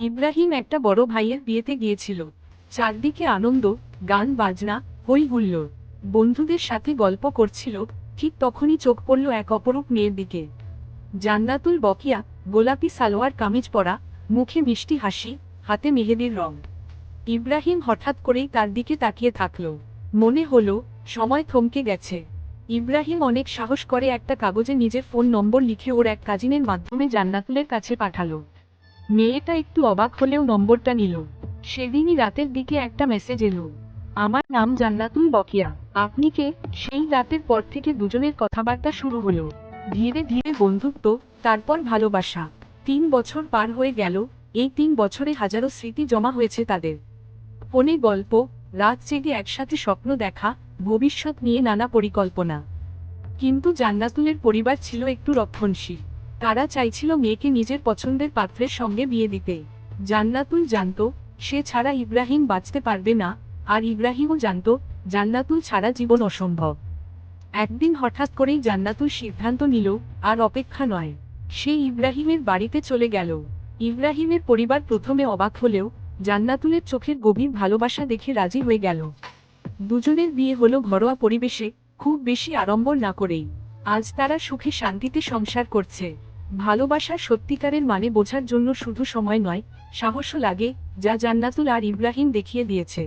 ইব্রাহিম একটা বড় ভাইয়ের বিয়েতে গিয়েছিল। চারদিকে আনন্দ, গান, বাজনা হই হুল্লোড় বন্ধুদের সাথে গল্প করছিল, ঠিক তখনই চোখ পড়ল এক অপরূপ মেয়ের দিকে। জান্নাতুল বকিয়া, গোলাপি সালোয়ার কামিজ পরা, মুখে মিষ্টি হাসি, হাতে মেহেদির রং। ইব্রাহিম হঠাৎ করেই তার দিকে তাকিয়ে থাকল। মনে হলো, সময় থমকে গেছে। ইব্রাহিম অনেক সাহস করে একটা কাগজে নিজের ফোন নম্বর লিখে ওর এক কাজিনের মাধ্যমে জান্নাতুলের কাছে পাঠালো। মেয়েটা একটু অবাক হলেও নম্বরটা নিল। সেদিনই রাতের দিকে একটা মেসেজ এলো। আমার নাম জান্নাতুল বকিয়া। আপনি কে? সেই রাতের পর থেকে দুজনের কথাবার্তা শুরু হলো। ধীরে ধীরে বন্ধুত্ব, তারপর ভালোবাসা। তিন বছর পার হয়ে গেল, এই তিন বছরে হাজারো স্মৃতি জমা হয়েছে তাদের। ফোনে গল্প, রাত জেগে একসাথে স্বপ্ন দেখা, ভবিষ্যৎ নিয়ে নানা পরিকল্পনা। কিন্তু জান্নাতুলের পরিবার ছিল একটু রক্ষণশীল। তারা চাইছিল মেয়েকে নিজের পছন্দের পাত্রের সঙ্গে বিয়ে দিতে। জান্নাতুল জানত, সে ছাড়া ইব্রাহিম বাঁচতে পারবে না, আর ইব্রাহিমও জানত, জান্নাতুল ছাড়া জীবন অসম্ভব। একদিন হঠাৎ করেই জান্নাতুল সিদ্ধান্ত নিল, আর অপেক্ষা নয়। সে ইব্রাহিমের বাড়িতে চলে গেল। ইব্রাহিমের পরিবার প্রথমে অবাক হলেও, জান্নাতুলের চোখের গভীর ভালোবাসা দেখে রাজি হয়ে গেল। দুজনের বিয়ে হলো ঘরোয়া পরিবেশে, খুব বেশি আড়ম্বর না করেই। আজ তারা সুখে শান্তিতে সংসার করছে। ভালোবাসার সত্যিকারের মানে বোঝার জন্য শুধু সময় নয়, সাহসও লাগে, যা জান্নাতুল আর ইব্রাহিম দেখিয়ে দিয়েছে।